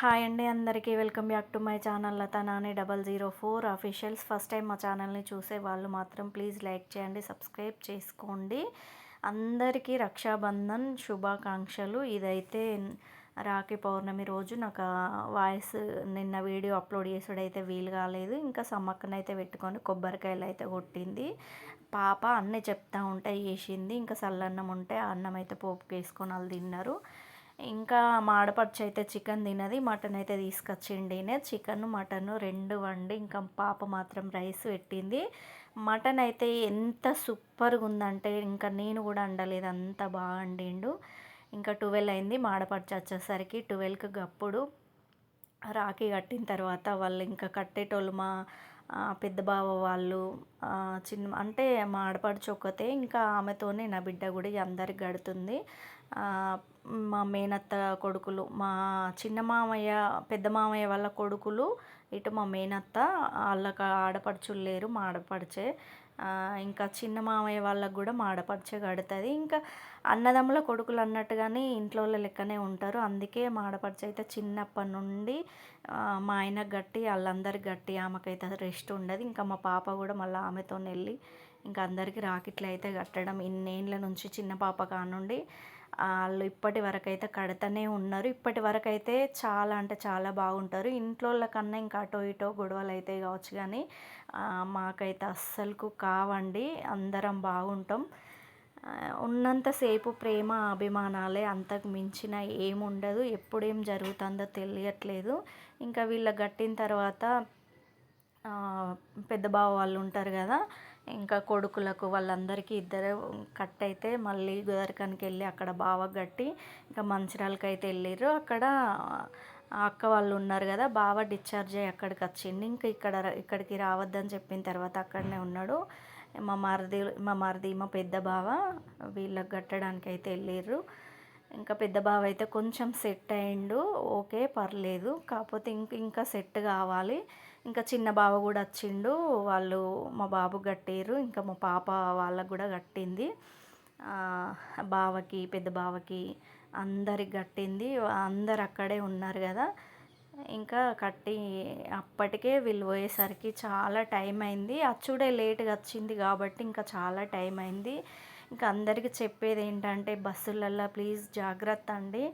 Hi అండి అందరికీ. Welcome back to my channel Latha Nani double zero four officials. First time మా ఛానల్ని చూసే వాళ్ళు మాత్రం ప్లీజ్ లైక్ చేయండి సబ్స్క్రైబ్ చేసుకోండి. అందరికీ రక్షాబంధన్ శుభాకాంక్షలు. ఇదైతే రాఖీ పౌర్ణమి రోజు నాకు వాయిస్ నిన్న వీడియో అప్లోడ్ చేసుడైతే వీలు కాలేదు. ఇంకా సమ్మక్కనైతే పెట్టుకొని కొబ్బరికాయలు అయితే కొట్టింది. పాప అన్నీ చెప్తా ఉంటే వేసింది ఇంకా చల్లన్నం ఉంటే అన్నం అయితే పోపు వేసుకొని వాళ్ళు తిన్నారు. ఇంకా మా ఆడపడుచు అయితే చికెన్ తినది మటన్ అయితే తీసుకొచ్చిండినే చికెన్ మటన్ రెండు వండి ఇంకా పాప మాత్రం రైస్ పెట్టింది. మటన్ అయితే ఎంత సూపర్గా ఉందంటే ఇంకా నేను కూడా అండలేదు అంత బాగా వండిండు. ఇంకా ట్వెల్వ్ అయింది మా ఆడపడుచు వచ్చేసరికి ట్వెల్వ్కి గప్పుడు రాఖీ కట్టిన తర్వాత వాళ్ళు ఇంకా కట్టేటోళ్ళు మా పెద్ద బావ వాళ్ళు చిన్న అంటే మా ఆడపడుచు ఒక్కతే ఇంకా ఆమెతోనే నా బిడ్డ కూడా అందరికి గడుతుంది. మా మేనత్త కొడుకులు మా చిన్న మామయ్య పెద్ద మామయ్య వాళ్ళ కొడుకులు ఇటు మా మేనత్త వాళ్ళకి ఆడపడుచులు లేరు మా ఆడపడిచే. ఇంకా చిన్న మామయ్య వాళ్ళకు కూడా మా ఆడపడిచే కడుతుంది. ఇంకా అన్నదమ్ముల కొడుకులు అన్నట్టుగానే ఇంట్లో లెక్కనే ఉంటారు. అందుకే మా ఆడపడిచే అయితే చిన్నప్పటి నుండి మా ఆయనకు గట్టి వాళ్ళందరికి గట్టి ఆమెకైతే రెస్ట్ ఉండదు. ఇంకా మా పాప కూడా మళ్ళీ ఆమెతో వెళ్ళి ఇంకా అందరికీ రాకెట్లు అయితే కట్టడం. ఇన్నేళ్ళ నుంచి చిన్న పాప కానుండి వాళ్ళు ఇప్పటి వరకు అయితే కడతనే ఉన్నారు. ఇప్పటి వరకు అయితే చాలా అంటే చాలా బాగుంటారు. ఇంట్లో కన్నా ఇంకా అటో ఇటో గొడవలు అయితే కావచ్చు కానీ మాకైతే అస్సలకు కావండి. అందరం బాగుంటాం. ఉన్నంతసేపు ప్రేమ అభిమానాలే అంతకు మించిన ఏముండదు. ఎప్పుడేం జరుగుతుందో తెలియట్లేదు. ఇంకా వీళ్ళ గట్టిన తర్వాత పెద్ద బావ వాళ్ళు ఉంటారు కదా ఇంకా కొడుకులకు వాళ్ళందరికీ ఇద్దరు కట్ అయితే మళ్ళీ గోదరికానికి వెళ్ళి అక్కడ బావ కట్టి ఇంకా మంచిర్యాలకి అయితే వెళ్ళారు అక్కడ అక్క వాళ్ళు ఉన్నారు కదా బావ డిశ్చార్జ్ అయ్యి అక్కడికి వచ్చింది ఇంకా ఇక్కడ ఇక్కడికి రావద్దని చెప్పిన తర్వాత అక్కడనే ఉన్నాడు. మా మరిది మా మరిది మా పెద్ద బావ వీళ్ళకి కట్టడానికి అయితే వెళ్ళిర్రు. ఇంకా పెద్ద బావ అయితే కొంచెం సెట్ అయిండు ఓకే పర్లేదు. కాకపోతే ఇంక ఇంకా సెట్ కావాలి. ఇంకా చిన్న బావ కూడా వచ్చిండు. వాళ్ళు మా బాబు కట్టారు ఇంకా మా పాప వాళ్ళకు కూడా కట్టింది. బావకి పెద్ద బావకి అందరికి కట్టింది. అందరు అక్కడే ఉన్నారు కదా. ఇంకా కట్టి అప్పటికే వీళ్ళు పోయేసరికి చాలా టైం అయింది. అచ్చుడే లేట్గా వచ్చింది కాబట్టి ఇంకా చాలా టైం అయింది. ఇంకా అందరికీ చెప్పేది ఏంటంటే బస్సులల్లో ప్లీజ్ జాగ్రత్త అండి.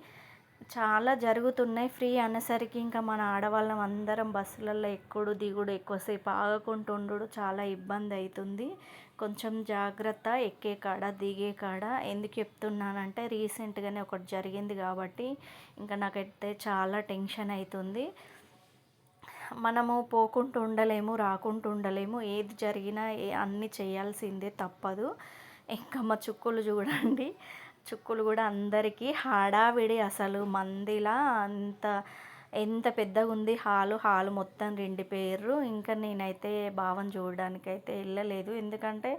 చాలా జరుగుతున్నాయి. ఫ్రీ అనేసరికి ఇంకా మన ఆడవాళ్ళం అందరం బస్సులలో ఎక్కుడు దిగుడు ఎక్కువసేపు ఆగకుంటుండు చాలా ఇబ్బంది అవుతుంది కొంచెం జాగ్రత్త ఎక్కే కాడ దిగే కాడ. ఎందుకు చెప్తున్నానంటే రీసెంట్గానే ఒకటి జరిగింది కాబట్టి ఇంకా నాకైతే చాలా టెన్షన్ అవుతుంది మనము పోకుంటూ ఉండలేము రాకుంటూ ఉండలేము. ఏది జరిగినా అన్నీ చేయాల్సిందే తప్పదు. ఇంకా మా చుక్కులు చూడండి. చుక్కులు కూడా అందరికీ హడావిడి అసలు మందిలా అంత ఎంత పెద్దగా ఉంది హాలు హాలు మొత్తం పేర్లు. ఇంకా నేనైతే భావం చూడడానికి అయితే వెళ్ళలేదు. ఎందుకంటే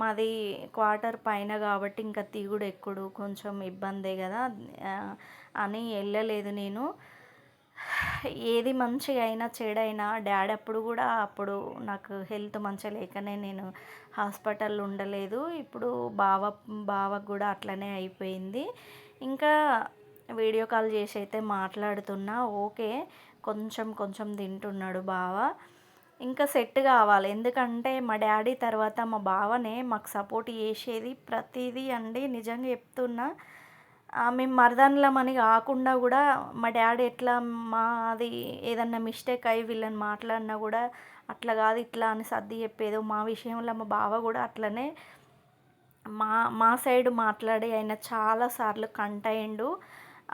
మాది క్వార్టర్ పైన కాబట్టి ఇంకా తీగుడు ఎక్కుడు కొంచెం ఇబ్బందే కదా. అని వెళ్ళలేదు నేను. ఏది మంచిగా అయినా చెడైనా డాడీ అప్పుడు కూడా అప్పుడు నాకు హెల్త్ మంచిగా లేకనే నేను హాస్పిటల్ ఉండలేదు. ఇప్పుడు బావ బావకు కూడా అట్లనే అయిపోయింది. ఇంకా వీడియో కాల్ చేసి అయితే మాట్లాడుతున్నా. ఓకే కొంచెం కొంచెం తింటున్నాడు బావ. ఇంకా సెట్ కావాలి. ఎందుకంటే మా డాడీ తర్వాత మా బావనే మాకు సపోర్ట్ చేసేది ప్రతిదీ అండి. నిజంగా చెప్తున్నా. మేము మరదన్లమని కాకుండా కూడా మా డాడీ ఎట్లా మాది ఏదన్నా మిస్టేక్ అయ్యి వీళ్ళని మాట్లాడినా కూడా అట్లా కాదు ఇట్లా అని సర్ది చెప్పేదో మా విషయంలో మా బావ కూడా అట్లనే మా మా సైడ్ మాట్లాడి ఆయన చాలాసార్లు కంట అయిండు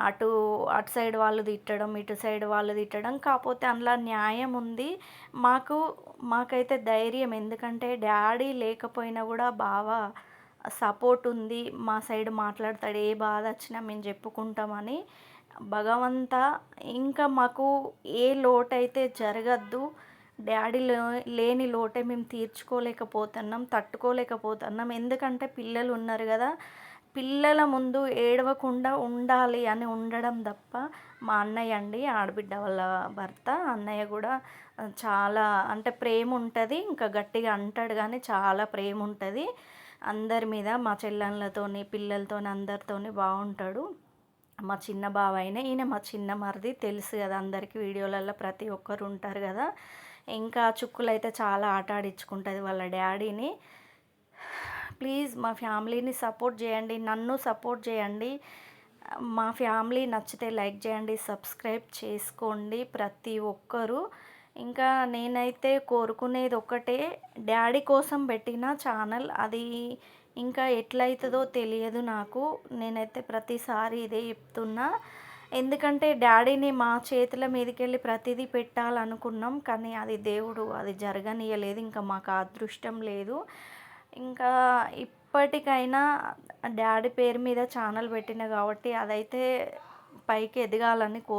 అటు అటు సైడ్ వాళ్ళు తిట్టడం ఇటు సైడ్ వాళ్ళు తిట్టడం. కాకపోతే అందులో న్యాయం ఉంది. మాకు మాకైతే ధైర్యం. ఎందుకంటే డాడీ లేకపోయినా కూడా బావ సపోర్ట్ ఉంది మా సైడ్ మాట్లాడతాడు ఏ బాధ వచ్చినా మేము చెప్పుకుంటామని. భగవంత ఇంకా మాకు ఏ లోటైతే జరగద్దు డాడీ లేని లోటే మేము తీర్చుకోలేకపోతున్నాం తట్టుకోలేకపోతున్నాం. ఎందుకంటే పిల్లలు ఉన్నారు కదా పిల్లల ముందు ఏడవకుండా ఉండాలి అని ఉండడం తప్ప మా అన్నయ్య అండి ఆడబిడ్డ వాళ్ళ భర్త అన్నయ్య కూడా చాలా అంటే ప్రేమ ఉంటుంది ఇంకా గట్టిగా అంటాడు కానీ చాలా ప్రేమ ఉంటుంది అందరి మీద మా చెల్లెళ్ళతోని పిల్లలతోని అందరితోని బాగుంటాడు మా చిన్న బాబాయినే ఈయన మా చిన్న మరిది తెలుసు కదా అందరికీ వీడియోలలో ప్రతి ఒక్కరు ఉంటారు కదా. ఇంకా చుక్కులు అయితే చాలా ఆట ఆడించుకుంటుంది వాళ్ళ డాడీని. ప్లీజ్ మా ఫ్యామిలీని సపోర్ట్ చేయండి నన్ను సపోర్ట్ చేయండి. మా ఫ్యామిలీ నచ్చితే లైక్ చేయండి సబ్స్క్రైబ్ చేసుకోండి ప్రతి ఒక్కరూ. ఇంకా నేనైతే కోరుకునేది ఒకటే డాడీ కోసం పెట్టిన ఛానల్ అది ఇంకా ఎట్లయితుందో తెలియదు నాకు. నేనైతే ప్రతిసారి ఇదే చెప్తున్నా. ఎందుకంటే డాడీని మా చేతుల మీదకి వెళ్ళి ప్రతిదీ పెట్టాలనుకున్నాం కానీ అది దేవుడు అది జరగనీయలేదు ఇంకా మాకు అదృష్టం లేదు. ఇంకా ఇప్పటికైనా డాడీ పేరు మీద ఛానల్ పెట్టిన కాబట్టి అదైతే పైకి ఎదగాలని కోరు